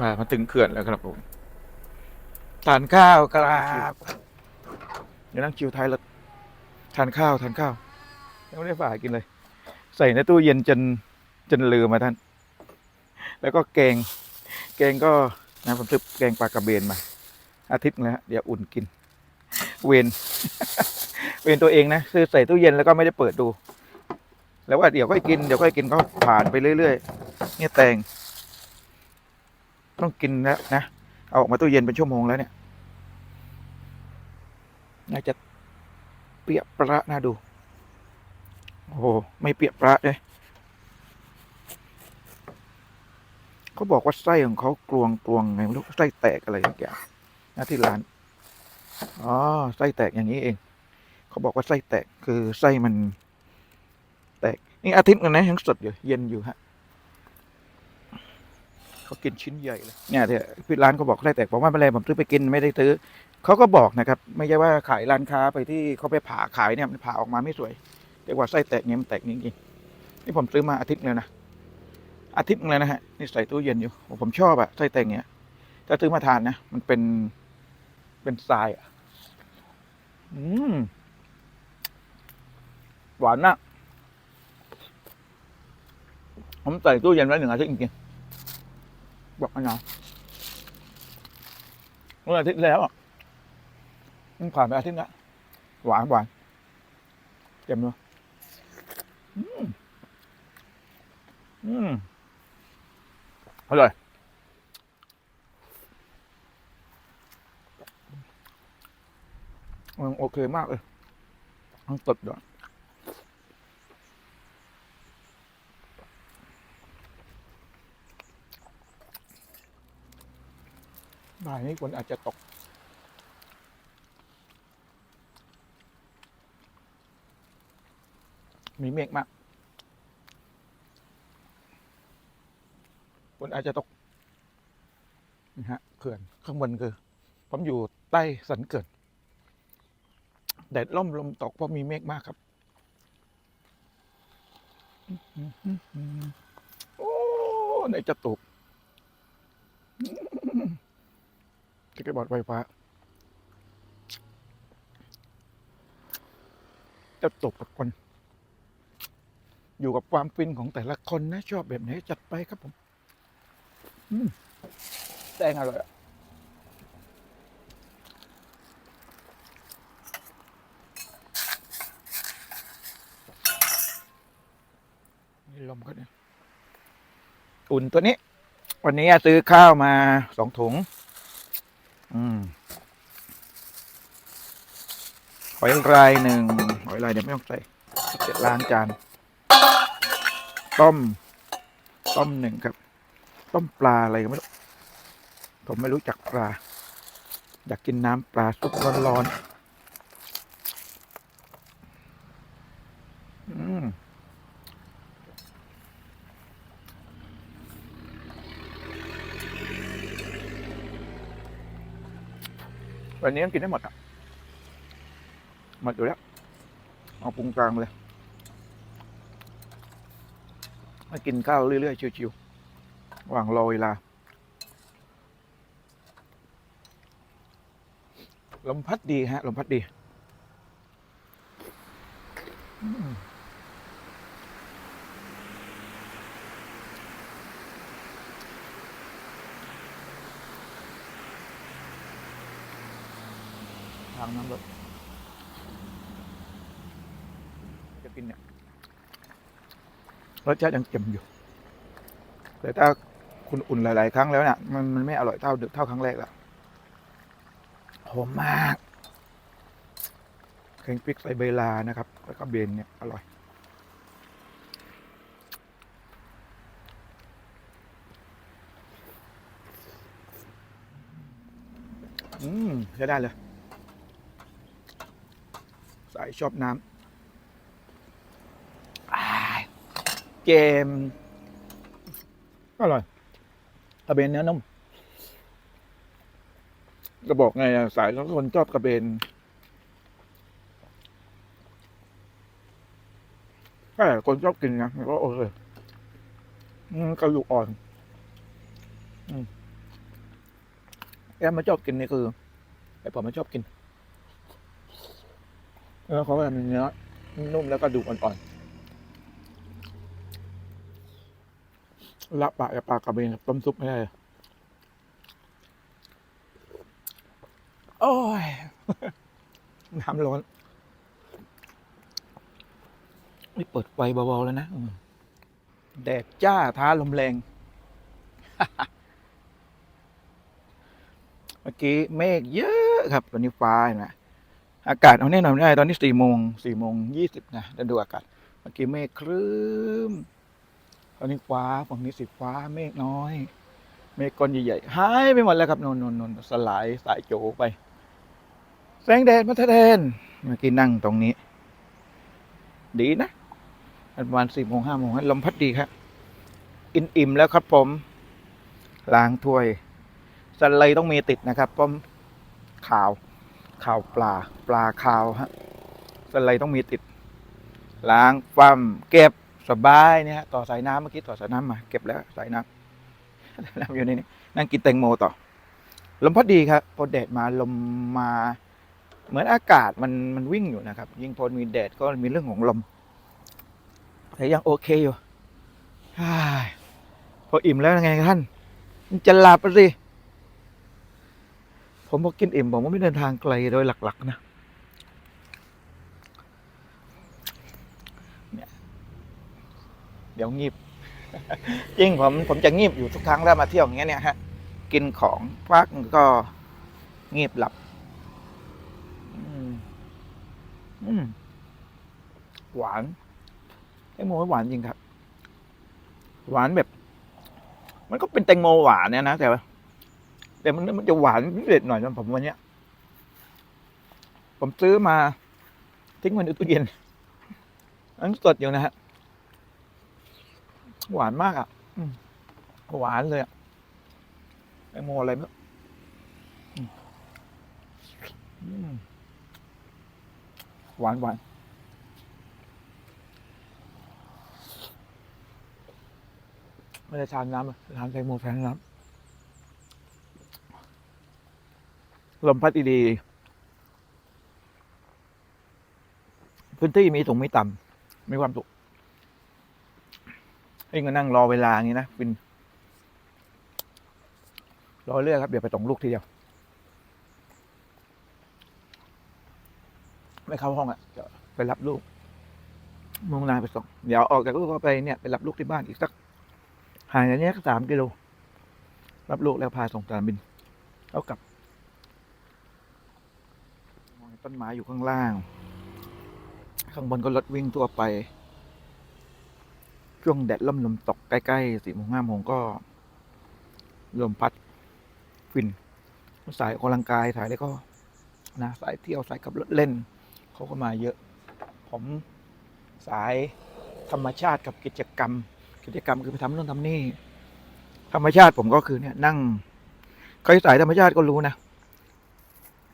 อ่ามาถึงเขื่อนแล้วครับผมทานข้าวครับเดี๋ยวนั่งคิวท้ายรถทานข้าวทานข้าวยังไม่ได้ฝากกินเลย ใส่ในตู้เย็นจนจนลืมมาท่าน แล้วก็แกง แกงก็นะผมซื้อแกงปลากระเบนมา อาทิตย์นึงแล้วฮะเดี๋ยวอุ่นกิน เวนเวนตัวเองนะซื้อใส่ตู้เย็นแล้วก็ไม่ได้เปิดดู แล้วว่าเดี๋ยวค่อยกินเดี๋ยวค่อยกินก็ผ่านไปเรื่อยๆเนี่ยแตง ต้องกินแล้วนะ เอาออกมาตู้เย็นเป็นชั่วโมงแล้วเนี่ย น่าจะเปียกประน่าดู โอ้โห ไม่เปียกประเลยเขาบอกว่าไส้ของเขากลวงกลวงไงไม่รู้ไส้แตกอะไรอย่างเงี้ยนะที่ร้าน อ๋อ ไส้แตกอย่างนี้เอง เขาบอกว่าไส้แตกคือไส้มัน แตก นี่อาทิตย์นึงนะยังสดอยู่ เย็นอยู่ฮะ เขากินชิ้นใหญ่เลยเนี่ยที่พี่ร้านเขาบอกไส้แตกผมว่าไม่เป็นไรผมซื้อไปกินไม่ได้ซื้อเขาก็บอกนะครับ ไม่ใช่ว่าขายร้านค้าไปที่เขาไปผ่าขายเนี่ยมันผ่าออกมาไม่สวยเรียกว่าไส้แตกเนี่ยมันแตกจริงๆนี่ผมซื้อมาอาทิตย์เลยนะอาทิตย์เลยนะฮะนี่ใส่ตู้เย็นอยู่ผมชอบอะไส้แตกเนี่ยถ้าซื้อมาทานนะมันเป็นเป็นทรายอะอืมหวานนะผมใส่ตู้เย็นไว้หนึ่งอาทิตย์จริงๆ บอกมะนาวเมื่ออาทิตย์แล้วอะมันผ่านไปอาทิตย์ละหวานหวานเต็มเลยอืมอืมอร่อยมันโอเคมากเลยมันสดด้วย บ่ายนี้ฝนอาจจะตก มีเมฆมากฝนอาจจะตกนี่ฮะเขื่อนข้างบนคือ ผมอยู่ใต้สันเขื่อนแดดล่มลมตกเพราะมีเมฆมากครับโอ้ในจะตก สเก็ตบอร์ดไฟฟ้าจะตกกับคน อยู่กับความฟินของแต่ละคนนะ ชอบแบบไหนจัดไปครับผมแตงอร่อยนี่ลมก็เนี่ยอุ่นตัวนี้ วันนี้ซื้อข้าวมาสองถุง หอยลายหนึ่งหอยลายเดี๋ยวไม่ต้องใส่เจ็ดล้างจาน ต้ม ต้มหนึ่งครับ ต้มปลาอะไรก็ไม่รู้ ผมไม่รู้จักปลา อยากกินน้ำปลาซุปร้อนๆอืม วันนี้ต้องกินได้หมดอะหมดอยู่แล้วเอาปรุงกลางเลยมากินข้าวเรื่อยๆชิวๆว่างรอเวลาลมพัดดีฮะลมพัดดีอืมทางน้ำรถจะกินเนี่ย รสชาติยังเค็มอยู่ แต่ถ้าคุณอุ่นหลาย ๆ ครั้งแล้วเนี่ยมันมันไม่อร่อยเท่าเท่าครั้งแรกละหอมมากแกงพริกใส่ใบลานะครับ แล้วก็เบนเนี่ยอร่อย อืมใช้ได้เลย สายชอบน้ำอ้าย เกมอร่อยกระเบนเนื้อนุ่มจะบอกไงอะสายแล้วคนชอบกระเบนแต่คนชอบกินนะมันก็โอเคอืมกระดูกอ่อนอืมแอมมาชอบกินนี่คือไอ้ผมไม่ชอบกินเนื้อเขาจะมีเนื้อนุ่มแล้วก็ดูอ่อนๆ ละปากกับปลากระเบนกับต้มซุปไม่ได้โอ้ย น้ำร้อนไม่เปิดไฟเบาๆแล้วนะแดดจ้าท้าลมแรง เมื่อกี้เมฆเยอะครับ ตอนนี้ฟ้าเห็นไหมอากาศเอาแน่นอนไม่ได้ ตอนนี้สี่โมงสี่โมงยี่สิบนะเดี๋ยวดูอากาศ เมื่อกี้เมฆครึ้ม ตอนนี้ฟ้าฝั่งนี้สีฟ้าเมฆน้อย เมฆก้อนใหญ่ๆหายไปหมดแล้วครับนนนนนสลายสายโจไป แสงแดดมาแทนเมื่อกี้นั่งตรงนี้ ดีนะประมาณสี่โมงห้าโมงลมพัดดีครับอินอิ่มแล้วครับผมล้างถ้วยสไลต้องมีติดนะครับเพราะข่าวข่าวปลาปลาข่าวฮะสไลต้องมีติด ล้างฟั่มเก็บ สบายเนี่ยฮะต่อสายน้ำเมื่อกี้ต่อสายน้ำมา เก็บแล้วสายน้ำน้ำอยู่ในนี้นั่งกินแตงโมต่อ ลมพัดดีครับพอแดดมาลมมา เหมือนอากาศมันมันวิ่งอยู่นะครับ ยิ่งพอมีแดดก็มีเรื่องของลมแต่ยังโอเคอยู่พออิ่มแล้วยังไงท่านจะหลับอะสิผมพอกินอิ่มผมก็ไม่เดินทางไกลโดยหลัก ๆ นะเนี่ย เดี๋ยวงีบจริงผมผมจะงีบอยู่ทุกครั้งแล้วมาเที่ยวอย่างเงี้ยเนี่ยฮะกินของพักก็งีบหลับอืมอืมหวานแตงโมหวานจริงครับ หวานแบบ มันก็เป็นแตงโมหวานเนี่ยนะแต่ว่าแต่มันมันจะหวานพิเศษหน่อยสำหรับผมวันเนี้ย ผมซื้อมาทิ้งไว้ในตู้เย็นอันสดอยู่นะฮะ หวานมากอะหวานเลยอะแตงโมอะไรไม่รู้หวานหวานไม่ได้ทานน้ำทานแตงโมแทนน้ำลมพัดดีพื้นที่มีสูงมีต่ำมีความสุข เองก็นั่งรอเวลาอย่างนี้นะเป็นรอเรื่อยครับเดี๋ยวไปส่งลูกทีเดียว ไม่เข้าห้องอะจะไปรับลูกมุ่งหนาไปส่งเดี๋ยวออกจากลูกก็ไปเนี่ยไปรับลูกที่บ้านอีกสักห่างจากนี้สักสามกิโลรับลูกแล้วพาส่งสนามบินเอากลับมองต้นไม้อยู่ข้างล่าง ข้างบนก็รถวิ่งทั่วไป ช่วงแดดล่มลมตกใกล้ๆสี่โมงห้าโมงก็ลมพัดฟินสายออกกำลังกายสายได้วก็นะสายเที่ยวสายขับรถเล่นเขาก็มาเยอะ ผมสายธรรมชาติกับกิจกรรม กิจกรรมคือไปทำนู่นทำนี่ ธรรมชาติผมก็คือเนี่ยนั่งใครสายธรรมชาติก็รู้นะ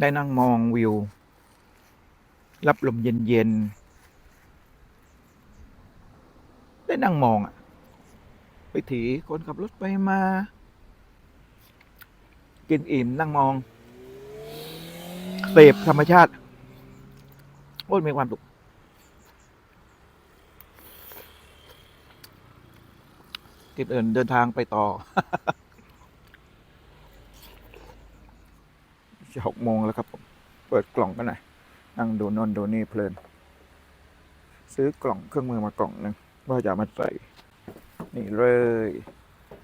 ได้นั่งมองวิว รับลมเย็นๆ ได้นั่งมองอะไปถีคนขับรถไปมา กินอิ่มนั่งมอง เสพธรรมชาติโอ้ยมีความสุขกินเอินเดินทางไปต่อจะหกโมงแล้วครับผม เปิดกล่องกันหน่อยนั่งดูนนดูนี่เพลิน ซื้อกล่องเครื่องมือมากล่องหนึ่ง ว่าจะเอามาใส่ นี่เลย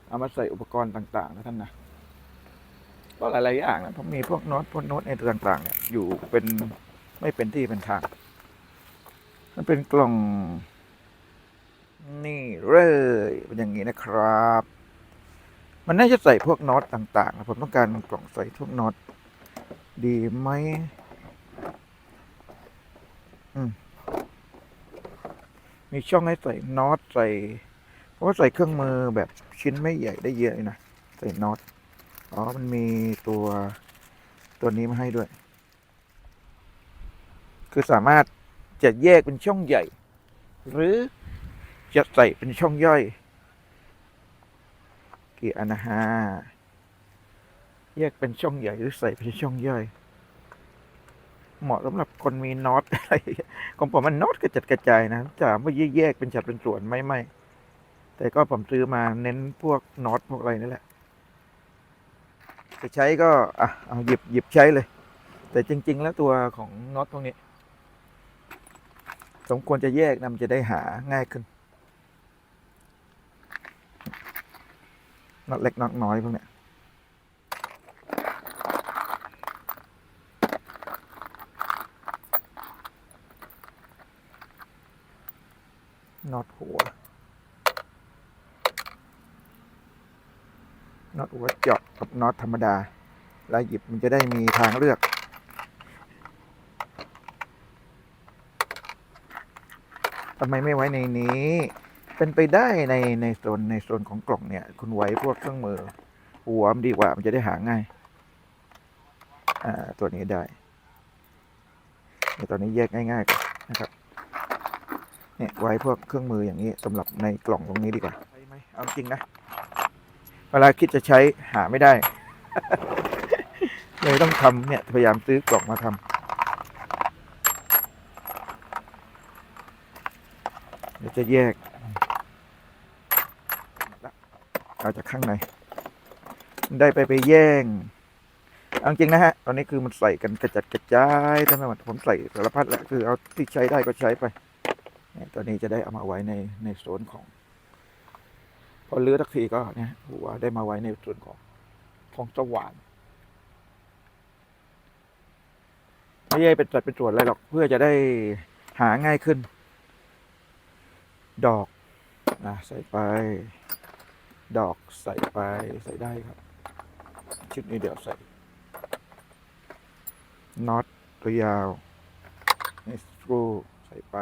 เอามาใส่อุปกรณ์ต่าง ๆ นะท่านนะก็หลายๆอย่างนะผมมีพวกโน้ตพวกโน้ตในต่าง ๆ เนี่ย อยู่เป็นไม่เป็นที่เป็นทาง มันเป็นกล่อง นี่เลยเป็นอย่างนี้นะครับ มันน่าจะใส่พวกโน้ตต่างๆนะผมต้องการกล่องใส่พวกโน้ตดีไหมอืม มีช่องให้ใส่น็อตใส่ เพราะว่าใส่เครื่องมือแบบชิ้นไม่ใหญ่ได้เยอะเลยนะใส่น็อตอ๋อมันมีตัวตัวนี้มาให้ด้วย คือสามารถจะแยกเป็นช่องใหญ่ หรือจะใส่เป็นช่องย่อยกี่อันนะฮะแยกเป็นช่องใหญ่หรือใส่เป็นช่องย่อย เหมาะสำหรับคนมีน็อตอะไรของผมมันน็อตกระจัดกระจายนะถามว่าแยกเป็นจัดเป็นส่วนไม่ไม่แต่ก็ผมซื้อมาเน้นพวกน็อตพวกอะไรนี่แหละจะใช้ก็อะเอาหยิบหยิบใช้เลย แต่จริง ๆ แล้วตัวของน็อตพวกนี้ สมควรจะแยกนะมันจะได้หาง่ายขึ้นน็อตเล็กน็อตน้อยพวกเนี้ย น็อตหัวน็อตหัวเจาะกับน็อตธรรมดาแล้วหยิบมันจะได้มีทางเลือก ทำไมไม่ไว้ในนี้ เป็นไปได้ในในโซนในโซนของกล่องเนี่ย คุณไว้พวกเครื่องมือ หัวมันดีกว่ามันจะได้หาง่าย อ่า ตัวนี้ได้ตัวนี้แยกง่ายๆก่อนนะครับ เนี่ยไว้พวกเครื่องมืออย่างนี้สำหรับในกล่องตรงนี้ดีกว่าใช่ไหมเอาจริงนะ เวลาคิดจะใช้หาไม่ได้ เลยต้องทำเนี่ยพยายามซื้อกล่องมาทำเดี๋ยวจะแยกเอาจากข้างใน ได้ไปไปแย่งเอาจริงนะฮะ ตอนนี้คือมันใส่กันกระจัดกระจายทั้งหมดผมใส่สารพัดแหละคือเอาที่ใช้ได้ก็ใช้ไป ตัวนี้จะได้เอามาไว้ในในโซนของ พอเลือทักทีก็เนี่ยหัวได้มาไว้ในส่วนของของสว่านไม่ใช่เป็นจัดเป็นส่วนอะไรหรอกเพื่อจะได้หาง่ายขึ้น ดอกนะใส่ไป ดอกใส่ไปใส่ได้ครับ ชุดนี้เดี๋ยวใส่น็อตตัวยาวนี่สกรูใส่ไป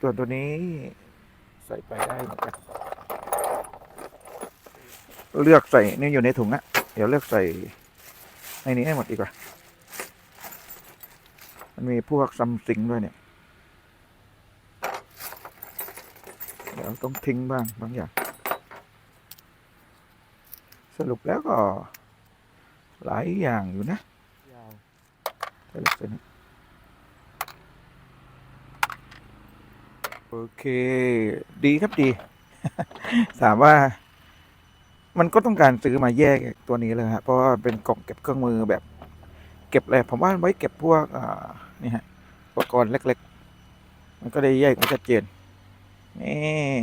ส่วนตัวนี้ใส่ไปได้เหมือนกันเลือกใส่นี่อยู่ในถุงอะเดี๋ยวเลือกใส่ในนี้ให้หมดดีกว่า มันมีพวกซัมซิงด้วยเนี่ย เดี๋ยวต้องทิ้งบ้างบางอย่าง สรุปแล้วก็ หลายอย่างอยู่นะยาวใส่ลูกเส้น โอเค ดีครับดี ถามว่า มันก็ต้องการซื้อมาแยกตัวนี้เลยฮะเพราะว่าเป็นกล่องเก็บเครื่องมือแบบ เก็บอะไรผมว่าไว้เก็บพวกอ่านี่ฮะอุปกรณ์เล็ก ๆ มันก็ได้แยกกันชัดเจนนี่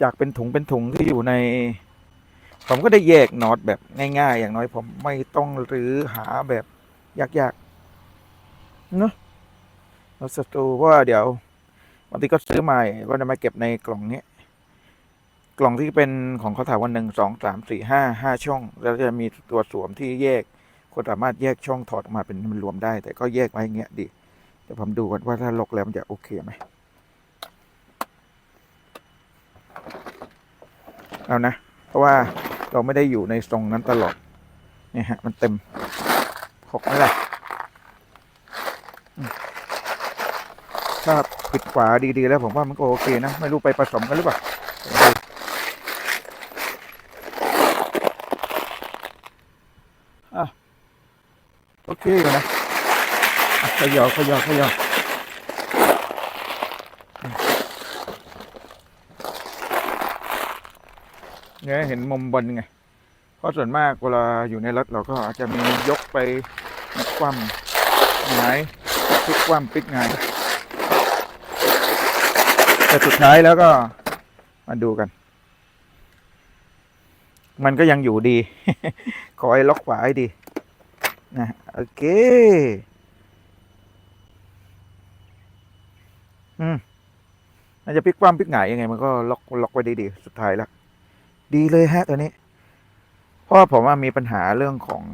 จากเป็นถุงเป็นถุงที่อยู่ใน ผมก็ได้แยกน็อตแบบง่ายๆ อย่างน้อยผมไม่ต้องรื้อหาแบบยากๆเนอะน็อตสตูเพราะว่าเดี๋ยว บางทีก็ซื้อใหม่ก็จะมาเก็บในกล่องนี้ กล่องที่เป็นของเขาถามวันหนึ่งสองสามสี่ห้าห้าช่อง แล้วจะมีตัวสวมที่แยกคนสามารถแยกช่องถอดออกมาเป็นมันรวมได้ แต่ก็แยกไว้อย่างเงี้ยดีเดี๋ยวผมดูก่อนว่าถ้าล็อกแล้วมันจะโอเคไหมเอานะ เพราะว่าเราไม่ได้อยู่ในทรงนั้นตลอดเนี่ยฮะ มันเต็มหกไมล่ะอืมถ้า ปิดฝาดีๆแล้วผมว่ามันก็โอเคนะ ไม่รู้ไปผสมกันหรือเปล่าโอเคอยู่นะอะขยอขยอขยอเนี่ยเห็นมุมบนไง เพราะส่วนมากเวลาอยู่ในรถเราก็อาจจะมียกไปคว่ำหงายพลิกคว่ำพลิกหงาย แต่สุดท้ายแล้วก็มาดูกัน มันก็ยังอยู่ดี ขอให้ล็อกฝาให้ดีนะโอเคอืมน่าจะพลิกคว่ำพลิกหงายยังไง มันก็ล็อกล็อกไว้ดีๆสุดท้ายแล้วดีเลยฮะตัวนี้ เพราะผมว่ามีปัญหาเรื่องของ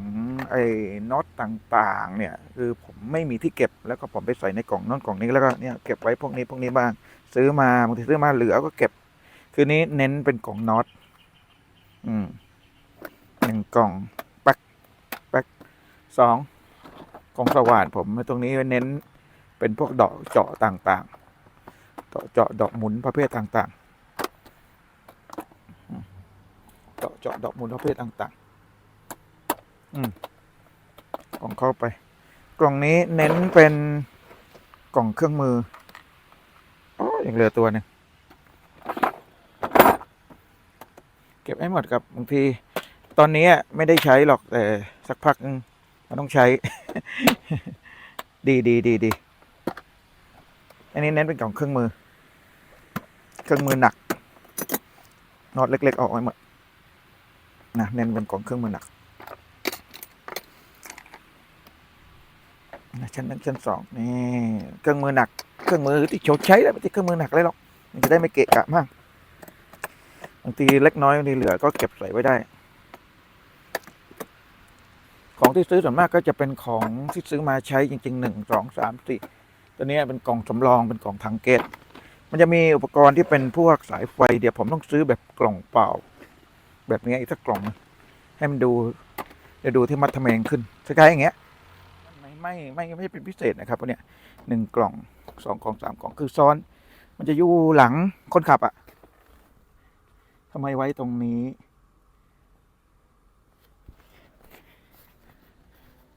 ไอ้น็อตต่างๆ เนี่ย คือผมไม่มีที่เก็บแล้วก็ผมไปใส่ในกล่องน้นกล่องนี้แล้วก็เนี่ยเก็บไว้พวกนี้พวกนี้บ้าง ซื้อมาบางทีซื้อมาเหลือก็เก็บ คือนี้เน้นเป็นกล่องน็อตอืมหนึ่งกล่องแป๊กแป๊กสองกล่องสว่านผมตรงนี้เน้นเป็นพวกดอกเจาะต่างๆเจาะเจาะดอกหมุนประเภทต่างๆเจาะเจาะดอกหมูลประเภทต่างๆ อืมกล่องเข้าไป กล่องนี้เน้นเป็นกล่องเครื่องมือ ยังเหลือตัวหนึ่งเก็บให้หมดครับบางที ตอนนี้อะไม่ได้ใช้หรอกแต่สักพักมันต้องใช้ ดีดีดีดีอันนี้เน้นเป็นกล่องเครื่องมือ เครื่องมือหนักน็อตเล็ก ๆ ออกไว้หมดนะเน้นเป็นกล่องเครื่องมือหนักชั้นหนึ่งชั้นสองนี่เครื่องมือหนัก เครื่องมือที่โชว์ใช้แล้ไม่ใช่เครื่องมือหนักเลยหรอกมันจะได้ไม่เกะกะมากบางทีเล็กน้อยบางทีเหลือก็เก็บใส่ไว้ได้ ของที่ซื้อส่วนมากก็จะเป็นของที่ซื้อมาใช้จริงๆหนึ่งสองสามสี่ตัวเนี้ยเป็นกล่องสำรองเป็นกล่องถังเกตมันจะมีอุปกรณ์ที่เป็นพวกสายไฟ เดี๋ยวผมต้องซื้อแบบกล่องเปล่า แบบนี้อีกสักกล่องให้มันดูจะดูที่มัดทะเมงขึ้นคล้ายๆอย่างเงี้ยไม่ไม่ไม่ไม่เป็นพิเศษนะครับพวกเนี้ยหนึ่งกล่อง สองกองสามกองคือซ้อน มันจะอยู่หลังคนขับอะทำไมไว้ตรงนี้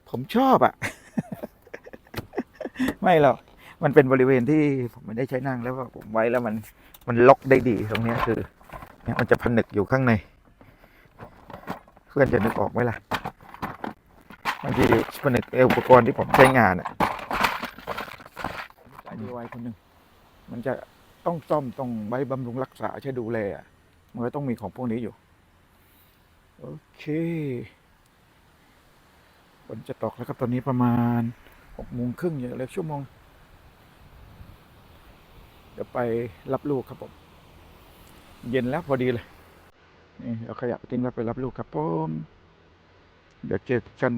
ผมชอบอะไม่หรอกมันเป็นบริเวณที่ผมไม่ได้ใช้นั่งแล้วผมไว้แล้วมันมันล็อกได้ดีตรงนี้คือเนี่ยมันจะผนึกอยู่ข้างใน เพื่อนจะนึกออกไหมล่ะบางทีผนึกอวอุปกรณ์ที่ผมใช้งานอะ มีไว้คนหนึ่งมันจะต้องซ่อมต้องไว้บำรุงรักษาใช้ดูแลมันก็ต้องมีของพวกนี้อยู่ โอเคฝนจะตกแล้วครับตอนนี้ประมาณหกโมงครึ่งอย่างเล็กชั่วโมงเดี๋ยวไปรับลูกครับผมเย็นแล้วพอดีเลยนี่เอาขยะไปทิ้งแล้วไปรับลูกครับผมเดี๋ยวเจอกัน